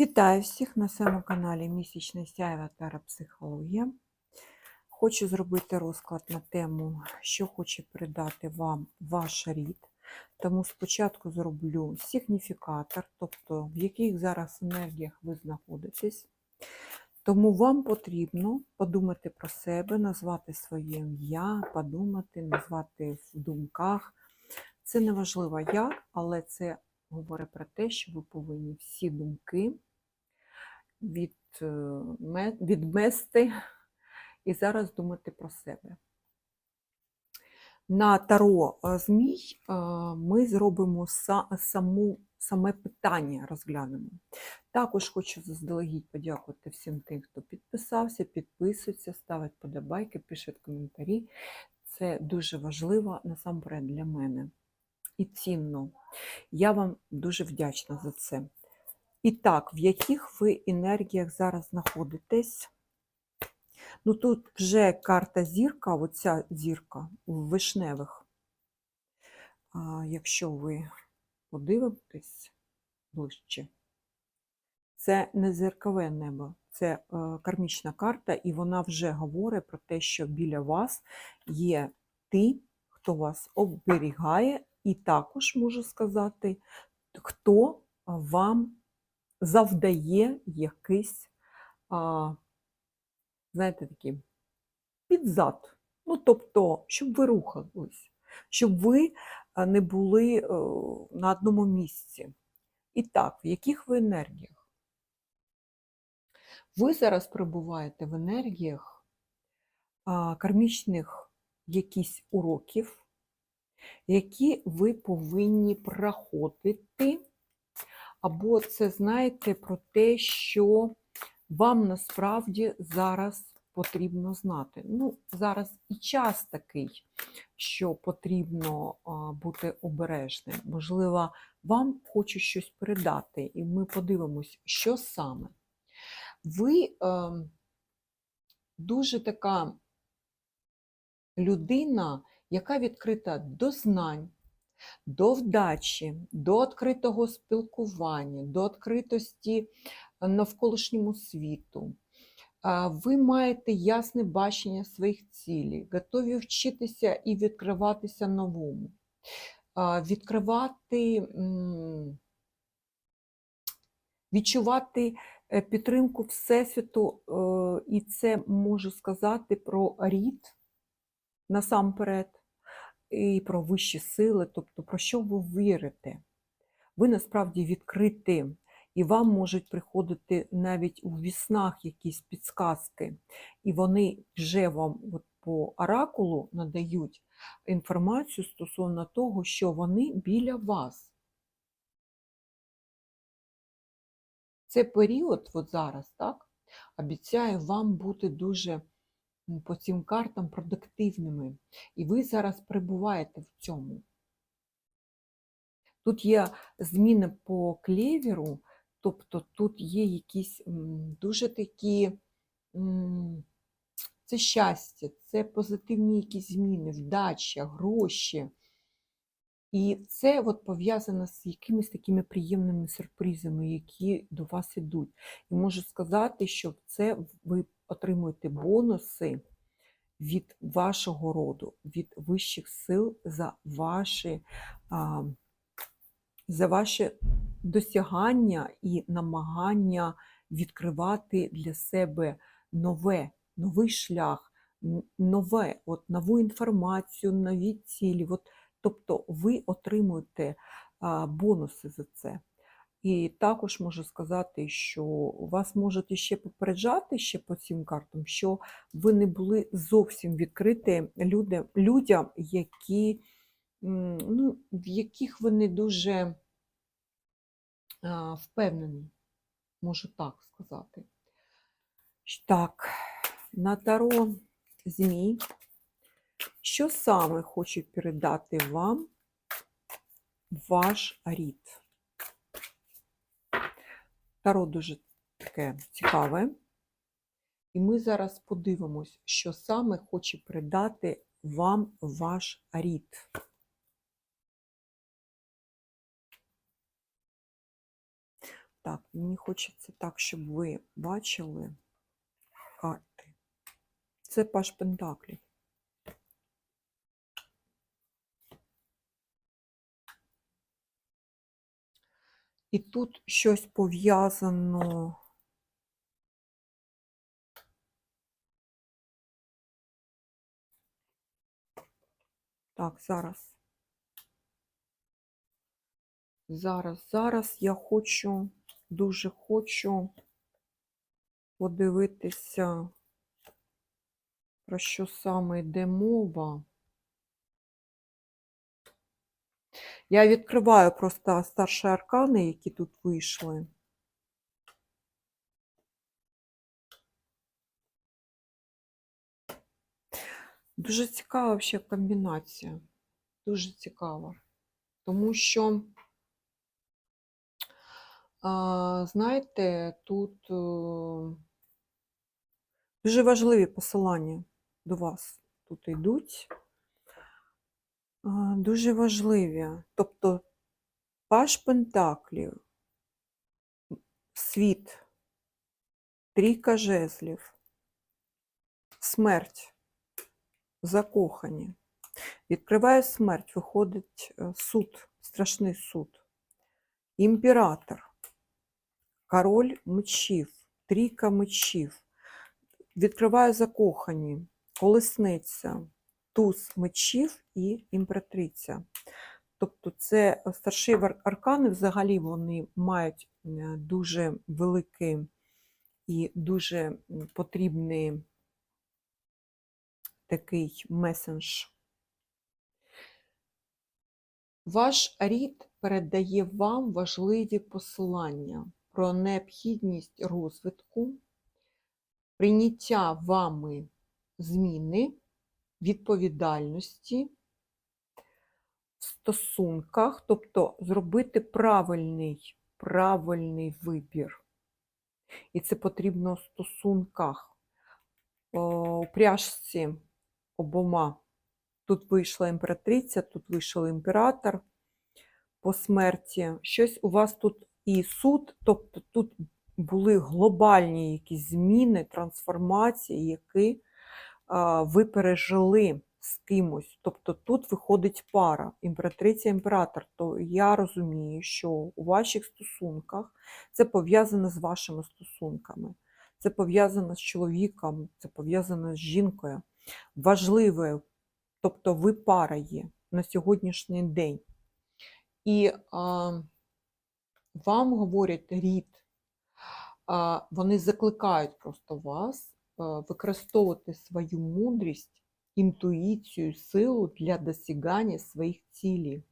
Вітаю всіх на своєму каналі Місячне сяйва та психологія. Хочу зробити розклад на тему, що хоче передати вам ваш рід. Тому спочатку зроблю сигніфікатор, тобто в яких зараз енергіях ви знаходитесь. Тому вам потрібно подумати про себе, назвати своє ім'я, подумати, назвати в думках. Це не важливо як, але це говорить про те, що ви повинні всі думки від, е, відмести і зараз думати про себе. На таро е, змій е, ми зробимо саму, саме питання розглянемо. Також хочу заздалегідь подякувати всім тим, хто підписався, підписується, ставить подобайки, пише коментарі. Це дуже важливо насамперед для мене і цінно. Я вам дуже вдячна за це. І так, в яких ви енергіях зараз знаходитесь? Ну тут вже карта зірка, оця зірка в вишневих. А, якщо ви подивитесь ближче, це не зіркове небо, це е, кармічна карта, і вона вже говорить про те, що біля вас є ті, хто вас оберігає, і також можу сказати, хто вам завдає якийсь, а, знаєте, такий підзад. Ну, тобто, щоб ви рухались, щоб ви не були е, на одному місці. І так, в яких ви енергіях? Ви зараз перебуваєте в енергіях кармічних якісь уроків, які ви повинні проходити. Або це знаєте про те, що вам насправді зараз потрібно знати. Ну, зараз і час такий, що потрібно бути обережним. Можливо, вам хочу щось передати, і ми подивимось, що саме. Ви е, дуже така людина, яка відкрита до знань, до вдачі, до відкритого спілкування, до відкритості навколишньому світу. Ви маєте ясне бачення своїх цілей, готові вчитися і відкриватися новому. Відкривати, відчувати е, підтримку Всесвіту, е, і це можу сказати про рід насамперед і про вищі сили, тобто про що ви вірите. Ви насправді відкриті, і вам можуть приходити навіть у віснах якісь підсказки, і вони вже вам от по оракулу надають інформацію стосовно того, що вони біля вас. Це період, от зараз, так, обіцяє вам бути дуже по цим картам продуктивними. І ви зараз перебуваєте в цьому. Тут є зміни по клевіру, тобто тут є якісь дуже такі, це щастя, це позитивні якісь зміни, вдача, гроші. І це от пов'язано з якимись такими приємними сюрпризами, які до вас ідуть. І можу сказати, що це ви отримуєте бонуси від вашого роду, від вищих сил за ваші, за ваші досягання і намагання відкривати для себе нове, новий шлях, нове, от, нову інформацію, нові цілі. От, тобто ви отримуєте бонуси за це. І також можу сказати, що вас можуть ще попереджати ще по цим картам, що ви не були зовсім відкриті людям, людям які, ну, в яких ви не дуже а, впевнені, можу так сказати. Так, на таро змій. Що саме хочу передати вам ваш рід? Таро дуже таке цікаве. І ми зараз подивимось, що саме хоче передати вам ваш рід. так. Мені хочеться так, щоб ви бачили карти. Це Паш Пентаклів. І тут щось пов'язано. Так, зараз. Зараз, зараз я хочу, дуже хочу подивитися, про що саме йде мова. Я відкриваю просто старші аркани, які тут вийшли. Дуже цікава взагалі комбінація. Дуже цікава. Тому що, знаєте, тут е, дуже важливі посилання до вас тут йдуть. Дуже важливі. Тобто Паш Пентаклів, світ, трійка жезлів, смерть, закохані. Відкриває смерть, виходить е, суд, страшний суд. Імператор, король мечів, трійка мечів. Відкриває закохані, колесниця, туз мечів і імператриця. Тобто це старші аркани взагалі вони мають е, дуже великий і дуже потрібний такий месендж. Ваш рід передає вам важливі посилання про необхідність розвитку, прийняття вами зміни, відповідальності в стосунках, тобто зробити правильний, правильний вибір. І це потрібно в стосунках. У пряжці обома. Тут вийшла імператриця, тут вийшов імператор по смерті. Щось у вас тут і суд, тобто тут були глобальні якісь зміни, трансформації, які ви пережили з кимось. Тобто тут виходить пара, імператриця, імператор. То я розумію, що у ваших стосунках це пов'язано з вашими стосунками, це пов'язано з чоловіком, це пов'язано з жінкою. Важливою, тобто ви пара є на сьогоднішній день. І а, вам говорять рід, вони закликають просто вас використовувати свою мудрість, інтуїцію, силу для досягання своїх цілей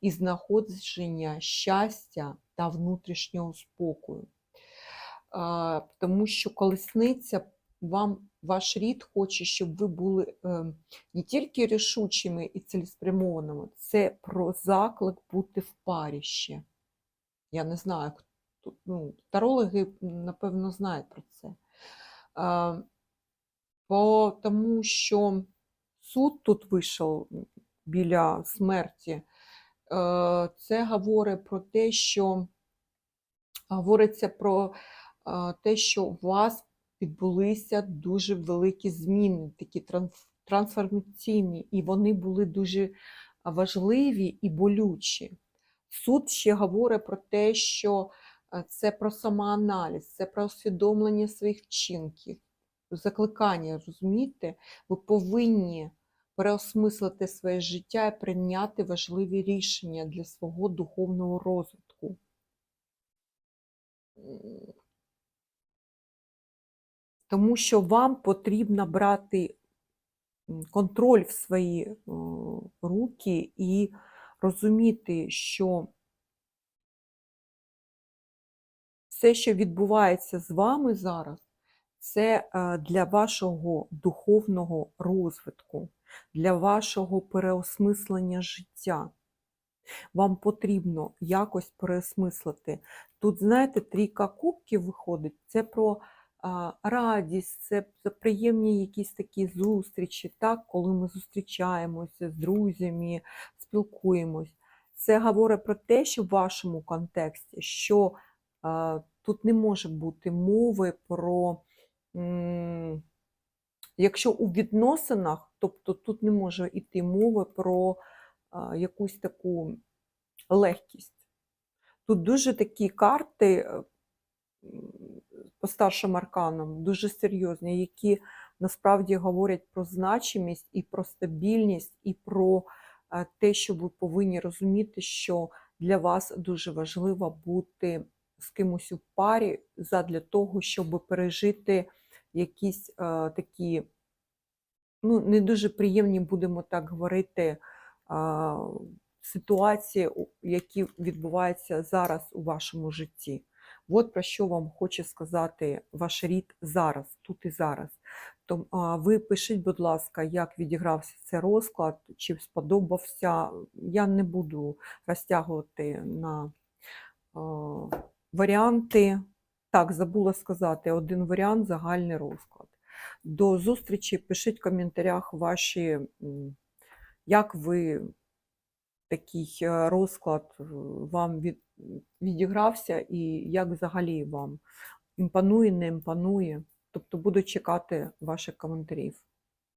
і знаходження щастя та внутрішнього спокою. Тому що колесниця вам ваш рід хоче, щоб ви були е, не тільки рішучими і цілеспрямованими, це про заклик бути в парі ще. Я не знаю, хто, ну, тарологи, напевно, знають про це. Бо, тому що суд тут вийшов біля смерті. Е, Це говорить про те, що говориться про е, те, що у вас відбулися дуже великі зміни, такі трансформаційні, і вони були дуже важливі і болючі. Суд ще говорить про те, що це про самоаналіз, це про усвідомлення своїх вчинків, закликання, розумієте? Ви повинні переосмислити своє життя і прийняти важливі рішення для свого духовного розвитку. Тому що вам потрібно брати контроль в свої е, руки і розуміти, що все, що відбувається з вами зараз, це е, для вашого духовного розвитку, для вашого переосмислення життя. Вам потрібно якось переосмислити. Тут, знаєте, трійка кубків виходить, це про радість, це, приємні якісь такі зустрічі, так, коли ми зустрічаємося з друзями, спілкуємось. Це говорить про те, що в вашому контексті, що тут не може бути мови про. Якщо у відносинах, тобто тут не може йти мови про якусь таку легкість. Тут дуже такі карти е, по старшим арканам, дуже серйозні, які насправді говорять про значимість і про стабільність, і про е, те, що ви повинні розуміти, що для вас дуже важливо бути з кимось у парі задля того, щоб пережити якісь е, такі, ну, не дуже приємні, будемо так говорити, а, ситуації, які відбуваються зараз у вашому житті. От про що вам хоче сказати ваш рід зараз, тут і зараз. Том, а, ви пишіть, будь ласка, як відігрався цей розклад, чи сподобався. Я не буду розтягувати на а, варіанти. Так, забула сказати, один варіант загальний розклад. До зустрічі, пишіть в коментарях ваші, як ви такий е, розклад е, вам від, відігрався і як взагалі вам імпонує, не імпонує. Тобто буду чекати ваших коментарів.